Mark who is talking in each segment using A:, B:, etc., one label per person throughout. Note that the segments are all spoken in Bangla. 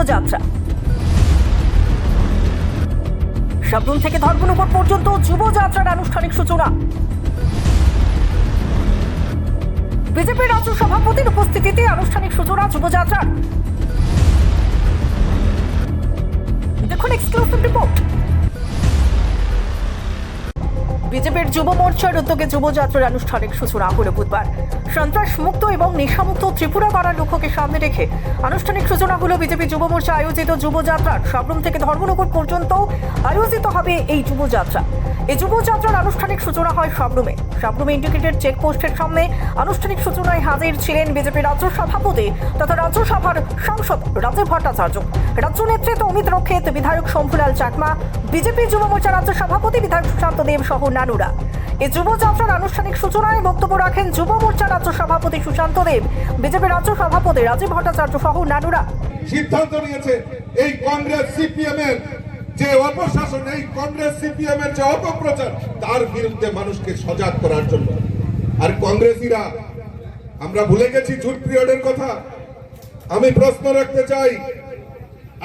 A: যুবযাত্রা সাবরুম থেকে ধর্মনগর পর্যন্ত যুবযাত্রার আনুষ্ঠানিক সূচনা। বিজেপির রাজ্য সভাপতির উপস্থিতিতে আনুষ্ঠানিক সূচনা যুবযাত্রার দেখুন এক্সক্লুসিভ রিপোর্ট বিজেপির যুব মোর্চার উদ্যোগে যুবযাত্রার আনুষ্ঠানিক সূচনা হলো বুধবার। সন্ত্রাস মুক্ত এবং নেশামুক্ত ত্রিপুরা করার লক্ষ্যকে সামনে রেখে আনুষ্ঠানিক সূচনা হলো বিজেপি যুব মোর্চা আয়োজিত যুবযাত্রার। সাবরুম থেকে ধর্মনগর পর্যন্ত আয়োজিত হবে এই যুবযাত্রা। এই যুবযাত্রার আনুষ্ঠানিক সূচনা হয় সাবরুমে। সাবরুমে ইন্ডিকেটেড চেকপোস্টের সামনে আনুষ্ঠানিক সূচনায় হাজির ছিলেন বিজেপি রাজ্য সভাপতি তথা রাজ্যসভার সাংসদ রাজীব ভট্টাচার্য। রাজ্য নেতৃত্ব অমিত রক্ষিত, বিধায়ক শম্ভুলাল চাকমা, বিজেপি যুব মোর্চা রাজ্য সভাপতি বিধায়ক সুশান্ত দেব সহ নানুরা এই যুবযাত্রার আনুষ্ঠানিক সূচনায় বক্তব্য রাখেন যুব মোর্চা রাজ্য সভাপতি সুশান্ত দেব। বিজেপি রাজ্য সভাপতি রাজীব ভট্টাচার্য সহ নানুরা।
B: সিদ্ধান্ত নিয়েছে এই কংগ্রেস সিপিএম এর যে অপশাসন, এই কংগ্রেস সিপিএম এর যে অপপ্রচার, তার বিরুদ্ধে মানুষকে সজাগ করার জন্য। আর কংগ্রেসীরা, আমরা ভুলে গেছি জুট পিরিয়ডের কথা। আমি প্রশ্ন রাখতে চাই,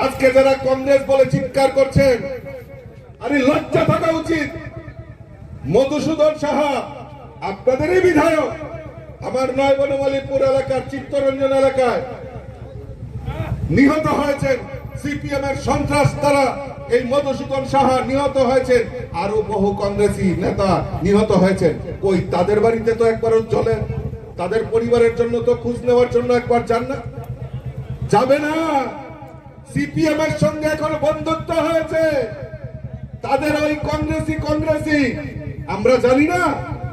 B: আজকে যারা কংগ্রেস বলে চিৎকার করছেন, আরে লজ্জা থাকা উচিত। মধুসূদন সাহা, আপনাদেরই বিধায়ক। আমার নয় বনমালীপুর এলাকার চিত্তরঞ্জন এলাকায় নিহত হয়েছেন সিপিএম এর সন্ত্রাস তারা। এই মধুসূদন সাহা নিহত হয়েছেন। আরও বহু কংগ্রেসী নেতা নিহত হয়েছেন। ওই তাদের বাড়িতে তো একবারও চলে তাদের পরিবারের জন্য তো খোঁজ নেওয়ার জন্য একবার যান না? যাবে না। সিপিএম এর সঙ্গে এখন বন্ধুত্ব হয়েছে। তাদের ওই কংগ্রেসি কংগ্রেসি আমরা জানি না,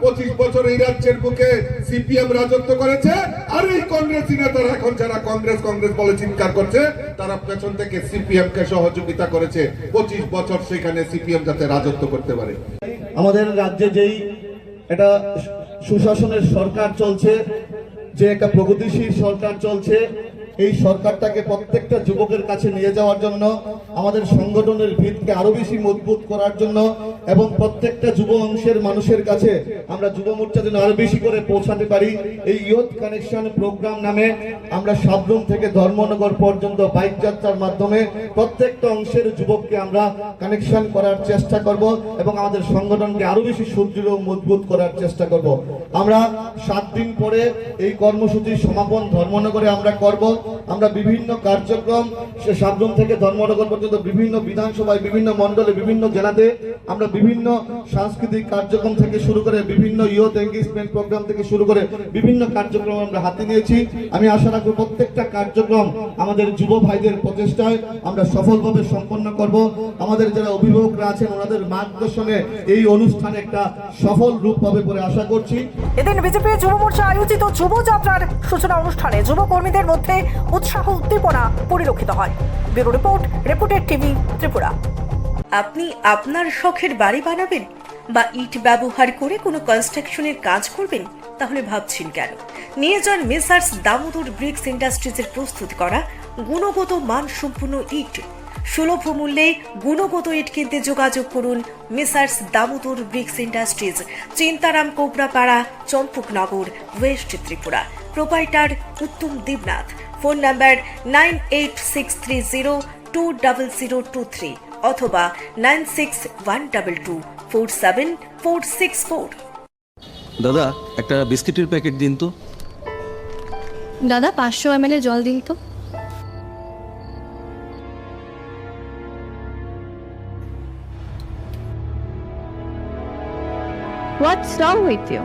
B: পঁচিশ বছর এই রাজ্যের বুকে সিপিএম রাজত্ব করেছে, আর এই কংগ্রেসি নেতারা এখন যারা কংগ্রেস কংগ্রেস বলে চিৎকার করছে, তারা পেছন থেকে সিপিএম কে সহযোগিতা করেছে। পঁচিশ বছর সেখানে সিপিএম যাতে রাজত্ব করতে পারে।
C: আমাদের রাজ্যে যেই একটা সুশাসনের সরকার চলছে, যে একটা প্রগতিশীল সরকার চলছে এই সরকারটাকে প্রত্যেকটা যুবকের কাছে নিয়ে যাওয়ার জন্য, আমাদের সংগঠনের ভিতকে আরও বেশি মজবুত করার জন্য এবং প্রত্যেকটা যুব অংশের মানুষের কাছে আমরা যুব মোর্চা যেন আরও বেশি করে পৌঁছাতে পারি। এই ইয়ুথ কানেকশন প্রোগ্রাম নামে আমরা সাবরুম থেকে ধর্মনগর পর্যন্ত বাইক যাত্রার মাধ্যমে প্রত্যেকটা অংশের যুবককে আমরা কানেকশন করার চেষ্টা করব এবং আমাদের সংগঠনকে আরও বেশি সুদৃঢ় মজবুত করার চেষ্টা করব। আমরা সাত দিন পরে এই কর্মসূচির সমাপন ধর্মনগরে আমরা করব। আমরা বিভিন্ন কার্যক্রম, সে সাবরুম থেকে ধর্মনগর পর্যন্ত বিভিন্ন বিধানসভায়, বিভিন্ন মণ্ডলে, বিভিন্ন জেলাতে আমরা বিভিন্ন সাংস্কৃতিক কার্যক্রম থেকে শুরু করে বিভিন্ন ইয়ুথ এঙ্গেজমেন্ট প্রোগ্রাম থেকে শুরু করে বিভিন্ন কার্যক্রম আমরা হাতে নিয়েছি। আমি আশা রাখব প্রত্যেকটা কার্যক্রম আমাদের যুব ভাইদের প্রচেষ্টায় আমরা সফলভাবে সম্পন্ন করব। আমাদের যারা অভিভাবকরা আছেন, ওনাদের মার্গদর্শনে এই অনুষ্ঠানে একটা সফল রূপ পাবে বলে আশা করছি।
A: এদিন বিজেপি যুব মোর্চা আয়োজিত যুবযাত্রার সূচনা অনুষ্ঠানে যুব কর্মীদের মধ্যে উৎসাহ উদ্দীপনা পরিলক্ষিত হয়। ব্যুরো রিপোর্ট, রিপোর্টের টিভি, ত্রিপুরা।
D: আপনি আপনার শখের বাড়ি বানাবেন বা ইট ব্যবহার করে কোনো কনস্ট্রাকশনের কাজ করবেন, তাহলে ভাবছেন কেন? নিয়ে যান মেসার্স দামোদর ব্রিক্স ইন্ডাস্ট্রিজের প্রস্তুত করা গুণগত মানসম্পন্ন ইট। সুলভ মূল্যে গুণগত ইট কিনতে যোগাযোগ করুন Messrs Damodar bricks industries, Chintaram Kobrapara, Champaknagar, west Tripura. Proprietor Uttam Debnath. Phone number nine eight six three zero two double zero two three অথবা nine six one double two four seven four six four
E: দাদা একটা বিস্কিটের প্যাকেট দিন তো।
F: দাদা পাঁচশো এম জল দিন তো। হোয়াটস রং উইথ ইউ